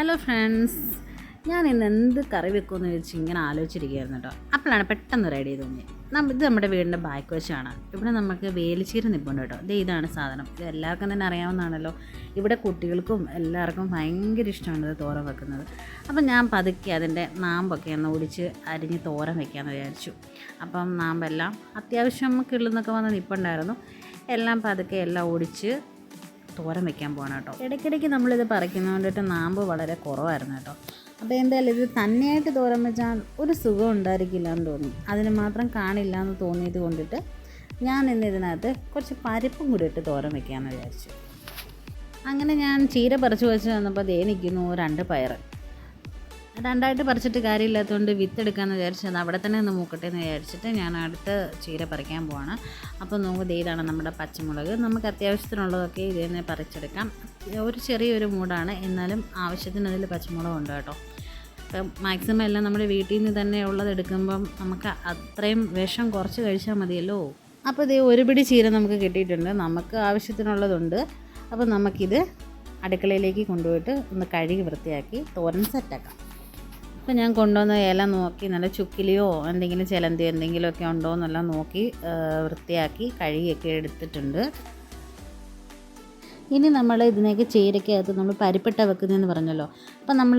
Hello friends ഞാൻ ഇന്ന് എന്ത് കറി വെക്കുമെന്ന് ചോദിച്ച് ഇങ്ങനെ ആലോചിച്ചിരിക്കുകയായിരുന്നു കേട്ടോ. അപ്പോഴാണ് പെട്ടെന്ന് റെഡി ചെയ്ത് തോന്നി നമ്മ ഇത് നമ്മുടെ വീടിന്റെ ബാക്ക് വശമാണ് ഇവിടെ നമുക്ക് വേലിച്ചീര നിൽപ്പുണ്ട് കേട്ടോ. ഇത് ഇതാണ് സാധനം. ഇത് എല്ലാവർക്കും തന്നെ അറിയാവുന്നതാണല്ലോ. ഇവിടെ കുട്ടികൾക്കും എല്ലാവർക്കും ഭയങ്കര ഇഷ്ടമാണ് ഇത് തോരൻ വെക്കുന്നത്. അപ്പം ഞാൻ പതുക്കെ അതിന്റെ നാമ്പൊക്കെ ഒന്ന് ഒടിച്ച് അരിഞ്ഞ് തോരൻ വെക്കാമെന്ന് വിചാരിച്ചു. അപ്പം നാമ്പെല്ലാം അത്യാവശ്യം നമുക്ക് കിള്ളുന്നൊക്കെ വന്ന് നിൽപ്പുണ്ടായിരുന്നു എല്ലാം പതുക്കെ എല്ലാം ഒടിച്ച് തോരൻ വെക്കാൻ പോകണം കേട്ടോ. ഇടയ്ക്കിടയ്ക്ക് നമ്മളിത് പറിക്കുന്നതുകൊണ്ടിട്ട് നാമ്പ് വളരെ കുറവായിരുന്നു കേട്ടോ. അപ്പോൾ എന്തായാലും ഇത് തന്നെയായിട്ട് തോരൻ വെച്ചാൽ ഒരു സുഖം ഉണ്ടായിരിക്കില്ല എന്ന് തോന്നി. അതിന് മാത്രം കാണില്ല എന്ന് തോന്നിയത് കൊണ്ടിട്ട് ഞാൻ ഇന്ന് ഇതിനകത്ത് കുറച്ച് പരിപ്പും കൂടി ഇട്ട് തോരൻ വെക്കാമെന്ന് വിചാരിച്ചു. അങ്ങനെ ഞാൻ ചീര പറിച്ചു വെച്ച് വന്നപ്പോൾ ദേ നിൽക്കുന്നു രണ്ട് പയർ രണ്ടായിട്ട് പറിച്ചിട്ട് കാര്യമില്ലാത്തതുകൊണ്ട് വിത്ത് എടുക്കാമെന്ന് വിചാരിച്ചത്. അവിടെ തന്നെ ഒന്ന് മൂക്കട്ടെ എന്ന് വിചാരിച്ചിട്ട് ഞാൻ അടുത്ത ചീര പറിക്കാൻ പോവാണ്. അപ്പോൾ നോക്കുന്നത് ഇതാണ് നമ്മുടെ പച്ചമുളക്. നമുക്ക് അത്യാവശ്യത്തിനുള്ളതൊക്കെ ഇതിൽ തന്നെ പറിച്ചെടുക്കാം. ഒരു ചെറിയൊരു മൂടാണ്. എന്നാലും ആവശ്യത്തിന് അതിൽ പച്ചമുളക് ഉണ്ട് കേട്ടോ. ഇപ്പം മാക്സിമം എല്ലാം നമ്മുടെ വീട്ടിൽ നിന്ന് തന്നെ ഉള്ളത് എടുക്കുമ്പം നമുക്ക് അത്രയും വിഷം കുറച്ച് കഴിച്ചാൽ മതിയല്ലോ. അപ്പോൾ ഇതേ ഒരു പിടി ചീര നമുക്ക് കിട്ടിയിട്ടുണ്ട്. നമുക്ക് ആവശ്യത്തിനുള്ളതുണ്ട്. അപ്പോൾ നമുക്കിത് അടുക്കളയിലേക്ക് കൊണ്ടുപോയിട്ട് ഒന്ന് കഴുകി വൃത്തിയാക്കി തോരൻ സെറ്റാക്കാം അപ്പോൾ ഞാൻ കൊണ്ടുവന്ന ഇല നോക്കി നല്ല ചുക്കിലിയോ എന്തെങ്കിലും ചിലന്തിയോ എന്തെങ്കിലുമൊക്കെ ഉണ്ടോ എന്നെല്ലാം നോക്കി വൃത്തിയാക്കി കഴുകിയൊക്കെ എടുത്തിട്ടുണ്ട്. ഇനി നമ്മൾ ഇതിനേക്ക് ചേരക്കകത്ത് നമ്മൾ പരിപ്പിട്ട വെക്കുന്നതെന്ന് പറഞ്ഞല്ലോ. അപ്പോൾ നമ്മൾ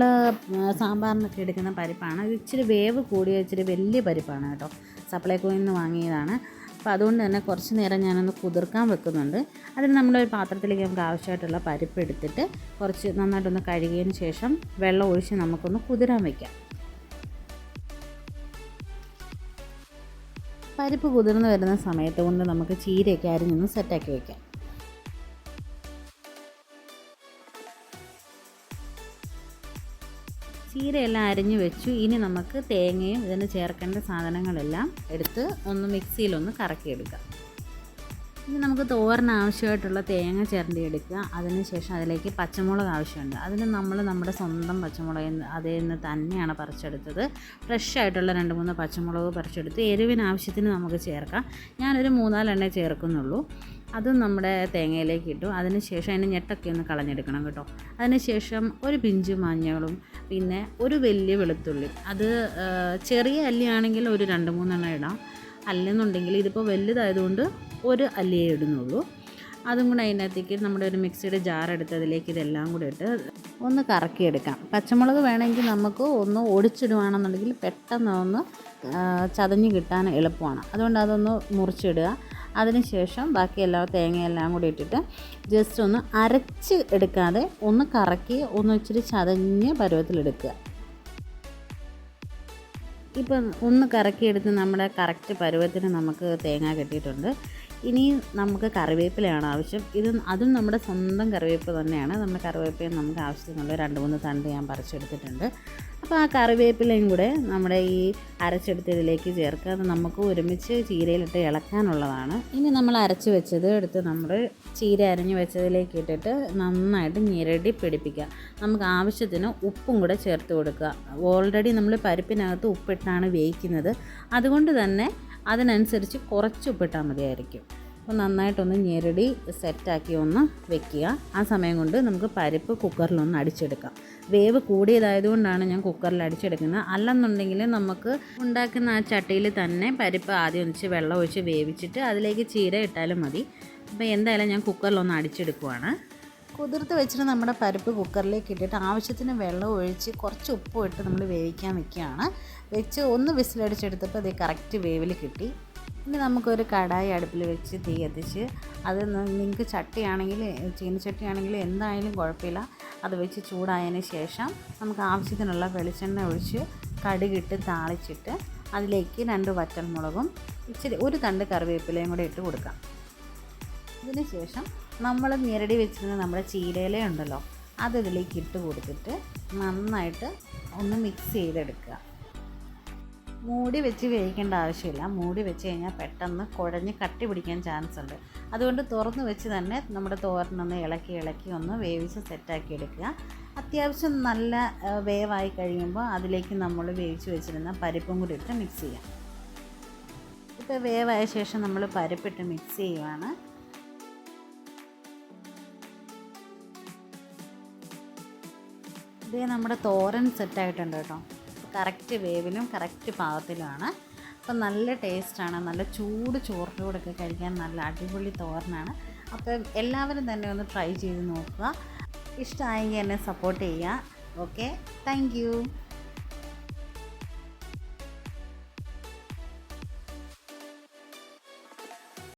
സാമ്പാറിനൊക്കെ എടുക്കുന്ന പരിപ്പാണ്. ഇച്ചിരി വേവ് കൂടിയ ഇച്ചിരി വലിയ പരിപ്പാണ് കേട്ടോ. സപ്ലൈകോയിൽ നിന്ന് വാങ്ങിയതാണ്. അപ്പോൾ അതുകൊണ്ട് തന്നെ കുറച്ച് നേരം ഞാനൊന്ന് കുതിർക്കാൻ വെക്കുന്നുണ്ട്. അതിന് നമ്മളൊരു പാത്രത്തിലേക്ക് നമുക്ക് ആവശ്യമായിട്ടുള്ള പരിപ്പ് എടുത്തിട്ട് കുറച്ച് നന്നായിട്ടൊന്ന് കഴുകിയതിന് ശേഷം വെള്ളം ഒഴിച്ച് നമുക്കൊന്ന് കുതിരാൻ വയ്ക്കാം പരിപ്പ് കുതിർന്ന് വരുന്ന സമയത്ത് കൊണ്ട് നമുക്ക് ചീരയൊക്കെ അരിഞ്ഞൊന്ന് സെറ്റാക്കി വയ്ക്കാം ചീരയെല്ലാം അരിഞ്ഞു വെച്ചു. ഇനി നമുക്ക് തേങ്ങയും ഇതിന് ചേർക്കേണ്ട സാധനങ്ങളെല്ലാം എടുത്ത് ഒന്ന് മിക്സിയിലൊന്ന് കറക്കിയെടുക്കാം. ഇനി നമുക്ക് തോരന് ആവശ്യമായിട്ടുള്ള തേങ്ങ ചിരണ്ടി എടുക്കുക. അതിനുശേഷം അതിലേക്ക് പച്ചമുളക് ആവശ്യമുണ്ട്. അതിന് നമ്മൾ നമ്മുടെ സ്വന്തം പച്ചമുളക് അതിൽ നിന്ന് തന്നെയാണ് പറിച്ചെടുത്തത്. ഫ്രഷ് ആയിട്ടുള്ള രണ്ട് മൂന്ന് പച്ചമുളക് പറിച്ചെടുത്ത്. എരിവിന് ആവശ്യത്തിന് നമുക്ക് ചേർക്കാം. ഞാനൊരു മൂന്നാലെണ്ണേ ചേർക്കുന്നുള്ളൂ. അതും നമ്മുടെ തേങ്ങയിലേക്ക് ഇട്ടു. അതിന് ശേഷം അതിന് ഞെട്ടൊക്കെ ഒന്ന് കളഞ്ഞെടുക്കണം കേട്ടോ. അതിന് ശേഷം ഒരു പിഞ്ച് മഞ്ഞളും പിന്നെ ഒരു വലിയ വെളുത്തുള്ളി. അത് ചെറിയ അല്ലിയാണെങ്കിൽ ഒരു രണ്ട് മൂന്നെണ്ണം ഇടാം. അല്ലെന്നുണ്ടെങ്കിൽ ഇതിപ്പോൾ വലുതായതുകൊണ്ട് ഒരു അല്ലിയേ ഇടുന്നുള്ളൂ. അതും കൂടെ അതിനകത്തേക്ക് നമ്മുടെ ഒരു മിക്സിയുടെ ജാർ എടുത്തതിലേക്ക് ഇതെല്ലാം കൂടെ ഇട്ട് ഒന്ന് കറക്കിയെടുക്കാം. പച്ചമുളക് വേണമെങ്കിൽ നമുക്ക് ഒന്ന് ഒടിച്ചിടുവാണെന്നുണ്ടെങ്കിൽ പെട്ടെന്ന് ഒന്ന് ചതഞ്ഞ് കിട്ടാൻ എളുപ്പമാണ്. അതുകൊണ്ട് അതൊന്ന് മുറിച്ചിടുക. അതിനുശേഷം ബാക്കി എല്ലാ തേങ്ങയെല്ലാം കൂടി ഇട്ടിട്ട് ജസ്റ്റ് ഒന്ന് അരച്ച് എടുക്കാതെ ഒന്ന് കറക്കി ഒന്ന് ഇച്ചിരി ചതഞ്ഞ് പരുവത്തിലെടുക്കുക ഇപ്പം ഒന്ന് കറക്കിയെടുത്ത് നമ്മുടെ കറക്റ്റ് പരുവത്തിന് നമുക്ക് തേങ്ങ കിട്ടിയിട്ടുണ്ട്. ഇനി നമുക്ക് കറിവേപ്പിലയാണ് ആവശ്യം. ഇത് അതും നമ്മുടെ സ്വന്തം കറിവേപ്പ് തന്നെയാണ്. നമ്മുടെ കറിവേപ്പില നമുക്ക് ആവശ്യത്തിനുള്ള രണ്ട് മൂന്ന് തണ്ട് ഞാൻ പറിച്ചെടുത്തിട്ടുണ്ട്. അപ്പോൾ ആ കറിവേപ്പിലയും കൂടെ നമ്മുടെ ഈ അരച്ചെടുത്തതിലേക്ക് ചേർക്കുക. അത് നമുക്ക് ഒരുമിച്ച് ചീരയിലിട്ട് ഇളക്കാനുള്ളതാണ്. ഇനി നമ്മൾ അരച്ച് വെച്ചത് എടുത്ത് നമ്മൾ ചീര അരിഞ്ഞ് വെച്ചതിലേക്ക് ഇട്ടിട്ട് നന്നായിട്ട് ഞെരടി പിടിപ്പിക്കുക. നമുക്ക് ആവശ്യത്തിന് ഉപ്പും കൂടെ ചേർത്ത് കൊടുക്കുക. ഓൾറെഡി നമ്മൾ പരിപ്പിനകത്ത് ഉപ്പിട്ടാണ് വേവിക്കുന്നത്. അതുകൊണ്ട് തന്നെ അതിനനുസരിച്ച് കുറച്ച് ഉപ്പിട്ടാൽ മതിയായിരിക്കും. അപ്പോൾ നന്നായിട്ടൊന്ന് ഞെരടി സെറ്റാക്കി ഒന്ന് വെക്കുക. ആ സമയം കൊണ്ട് നമുക്ക് പരിപ്പ് കുക്കറിലൊന്ന് അടിച്ചെടുക്കാം. വേവ് കൂടിയതായതുകൊണ്ടാണ് ഞാൻ കുക്കറിൽ അടിച്ചെടുക്കുന്നത്. അല്ലെന്നുണ്ടെങ്കിൽ നമുക്ക് ഉണ്ടാക്കുന്ന ആ ചട്ടിയിൽ തന്നെ പരിപ്പ് ആദ്യം ഒന്നിച്ച് വെള്ളം ഒഴിച്ച് വേവിച്ചിട്ട് അതിലേക്ക് ചീര ഇട്ടാലും മതി. അപ്പോൾ എന്തായാലും ഞാൻ കുക്കറിലൊന്ന് അടിച്ചെടുക്കുവാണ്. കുതിർത്ത് വെച്ചിട്ട് നമ്മുടെ പരിപ്പ് കുക്കറിലേക്ക് ഇട്ടിട്ട് ആവശ്യത്തിന് വെള്ളം ഒഴിച്ച് കുറച്ച് ഉപ്പും ഇട്ട് നമ്മൾ വേവിക്കാൻ വെക്കുകയാണ്. വെച്ച് ഒന്ന് വിസിലടിച്ചെടുത്തപ്പോൾ അത് കറക്റ്റ് വേവിൽ കിട്ടി. ഇനി നമുക്കൊരു കടായി അടുപ്പിൽ വെച്ച് തീ കത്തിച്ച് അത് നിങ്ങൾക്ക് ചട്ടിയാണെങ്കിൽ ചീനച്ചട്ടിയാണെങ്കിൽ എന്തായാലും കുഴപ്പമില്ല. അത് വെച്ച് ചൂടായതിന് ശേഷം നമുക്ക് ആവശ്യത്തിനുള്ള വെളിച്ചെണ്ണ ഒഴിച്ച് കടുകിട്ട് താളിച്ചിട്ട് അതിലേക്ക് രണ്ട് വറ്റൽമുളകും ഇച്ചിരി ഒരു തണ്ട് കറിവേപ്പിലയും കൂടെ ഇട്ട് കൊടുക്കാം. ഇതിന് ശേഷം നമ്മൾ ഞെരടി വെച്ചിരുന്ന നമ്മുടെ ചീരയില ഉണ്ടല്ലോ അത് ഇതിലേക്ക് ഇട്ട് കൊടുത്തിട്ട് നന്നായിട്ട് ഒന്ന് മിക്സ് ചെയ്തെടുക്കുക. മൂടി വെച്ച് വേവിക്കേണ്ട ആവശ്യമില്ല. മൂടി വെച്ച് കഴിഞ്ഞാൽ പെട്ടെന്ന് കുഴഞ്ഞ് കട്ടി പിടിക്കാൻ ചാൻസ് ഉണ്ട്. അതുകൊണ്ട് തുറന്ന് വെച്ച് തന്നെ നമ്മുടെ തോരനൊന്ന് ഇളക്കി ഇളക്കി ഒന്ന് വേവിച്ച് സെറ്റാക്കി എടുക്കുക. അത്യാവശ്യം നല്ല വേവായി കഴിയുമ്പോൾ അതിലേക്ക് നമ്മൾ വേവിച്ച് വെച്ചിരുന്ന പരിപ്പും കൂടി ഇട്ട് മിക്സ് ചെയ്യാം. ഇപ്പോൾ വേവായ ശേഷം നമ്മൾ പരിപ്പിട്ട് മിക്സ് ചെയ്യുവാണ്. ഇതേ നമ്മുടെ തോരൻ സെറ്റായിട്ടുണ്ട് കേട്ടോ. കറക്റ്റ് വേവിലും കറക്റ്റ് പാകത്തിലുമാണ്. അപ്പം നല്ല ടേസ്റ്റാണ് നല്ല ചൂട് ചോറിന്റെ കൂടെയൊക്കെ കഴിക്കാൻ നല്ല അടിപൊളി തോരനാണ്. അപ്പം എല്ലാവരും തന്നെ ഒന്ന് ട്രൈ ചെയ്ത് നോക്കുക. ഇഷ്ടമായി എന്നെ സപ്പോർട്ട് ചെയ്യുക. Okay thank